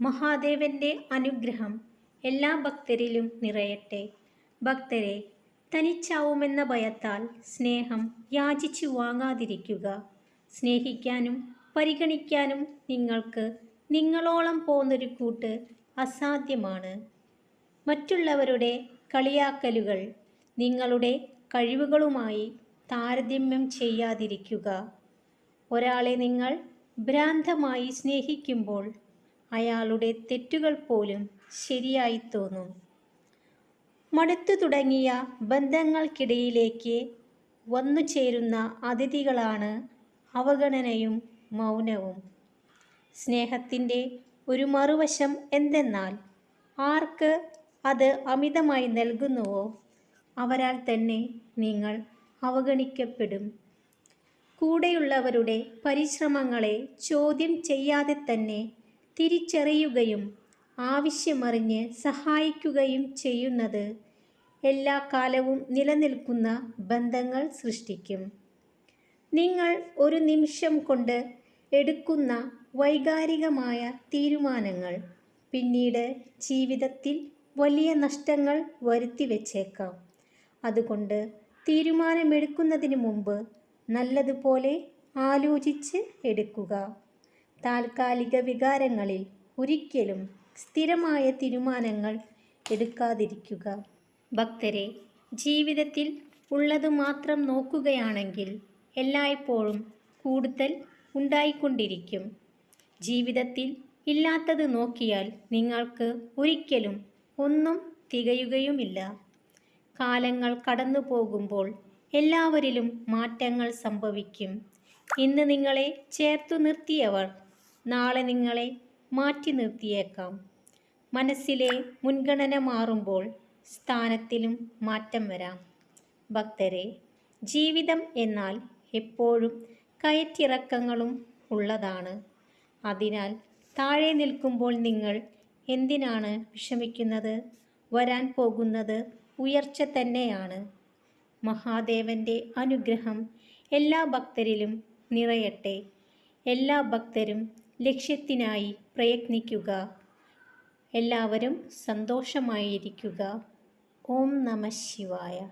മഹാദേവന്റെ അനുഗ്രഹം എല്ലാ ഭക്തരിലും നിറയട്ടെ. ഭക്തരെ തനിച്ചാവുമെന്ന ഭയത്താൽ സ്നേഹം യാചിച്ചു വാങ്ങാതിരിക്കുക. സ്നേഹിക്കാനും പരിഗണിക്കാനും നിങ്ങൾക്ക് നിങ്ങളോളം പോന്നൊരു കൂട്ട് അസാധ്യമാണ്. മറ്റുള്ളവരുടെ കളിയാക്കലുകൾ നിങ്ങളുടെ കഴിവുകളുമായി താരതമ്യം ചെയ്യാതിരിക്കുക. ഒരാളെ നിങ്ങൾ ഭ്രാന്തമായി സ്നേഹിക്കുമ്പോൾ അയാളുടെ തെറ്റുകൾ പോലും ശരിയായി തോന്നും. മടുത്തു തുടങ്ങിയ ബന്ധങ്ങൾക്കിടയിലേക്ക് വന്നു ചേരുന്ന അതിഥികളാണ് അവഗണനയും മൗനവും. സ്നേഹത്തിന്റെ ഒരു മറുവശം എന്തെന്നാൽ ആർക്ക് അത് അമിതമായി നൽകുന്നുവോ അവരാൽ തന്നെ നിങ്ങൾ അവഗണിക്കപ്പെടും. കൂടെയുള്ളവരുടെ പരിശ്രമങ്ങളെ ചോദ്യം ചെയ്യാതെ തന്നെ തിരിച്ചറിയുകയും ആവശ്യമറിഞ്ഞ് സഹായിക്കുകയും ചെയ്യുന്നത് എല്ലാ കാലവും നിലനിൽക്കുന്ന ബന്ധങ്ങൾ സൃഷ്ടിക്കും. നിങ്ങൾ ഒരു നിമിഷം കൊണ്ട് എടുക്കുന്ന വൈകാരികമായ തീരുമാനങ്ങൾ പിന്നീട് ജീവിതത്തിൽ വലിയ നഷ്ടങ്ങൾ വരുത്തി വച്ചേക്കാം. അതുകൊണ്ട് തീരുമാനമെടുക്കുന്നതിന് മുമ്പ് നല്ലതുപോലെ ആലോചിച്ച് എടുക്കുക. താൽക്കാലിക വികാരങ്ങളിൽ ഒരിക്കലും സ്ഥിരമായ തീരുമാനങ്ങൾ എടുക്കാതിരിക്കുക. ഭക്തരെ ജീവിതത്തിൽ ഉള്ളത് മാത്രം നോക്കുകയാണെങ്കിൽ എല്ലായ്പ്പോഴും കൂടുതൽ ഉണ്ടായിക്കൊണ്ടിരിക്കും. ജീവിതത്തിൽ ഇല്ലാത്തത് നോക്കിയാൽ നിങ്ങൾക്ക് ഒരിക്കലും ഒന്നും തികയുകയുമില്ല. കാലങ്ങൾ കടന്നു പോകുമ്പോൾ എല്ലാവരിലും മാറ്റങ്ങൾ സംഭവിക്കും. ഇന്ന് നിങ്ങളെ ചേർത്തു നിർത്തിയവർ നാളെ നിങ്ങളെ മാറ്റി നിർത്തിയേക്കാം. മനസ്സിലെ മുൻഗണന മാറുമ്പോൾ സ്ഥാനത്തിലും മാറ്റം വരാം. ഭക്തരെ ജീവിതം എന്നാൽ എപ്പോഴും കയറ്റിറക്കങ്ങളും ഉള്ളതാണ്. അതിനാൽ താഴെ നിൽക്കുമ്പോൾ നിങ്ങൾ എന്തിനാണ് വിഷമിക്കുന്നത്? വരാൻ പോകുന്നത് ഉയർച്ച തന്നെയാണ്. മഹാദേവന്റെ അനുഗ്രഹം എല്ലാ ഭക്തരിലും നിറയട്ടെ. എല്ലാ ഭക്തരും ലക്ഷ്യത്തിനായി പ്രയത്നിക്കുക. എല്ലാവരും സന്തോഷമായിരിക്കുക. ഓം നമ ശിവായ.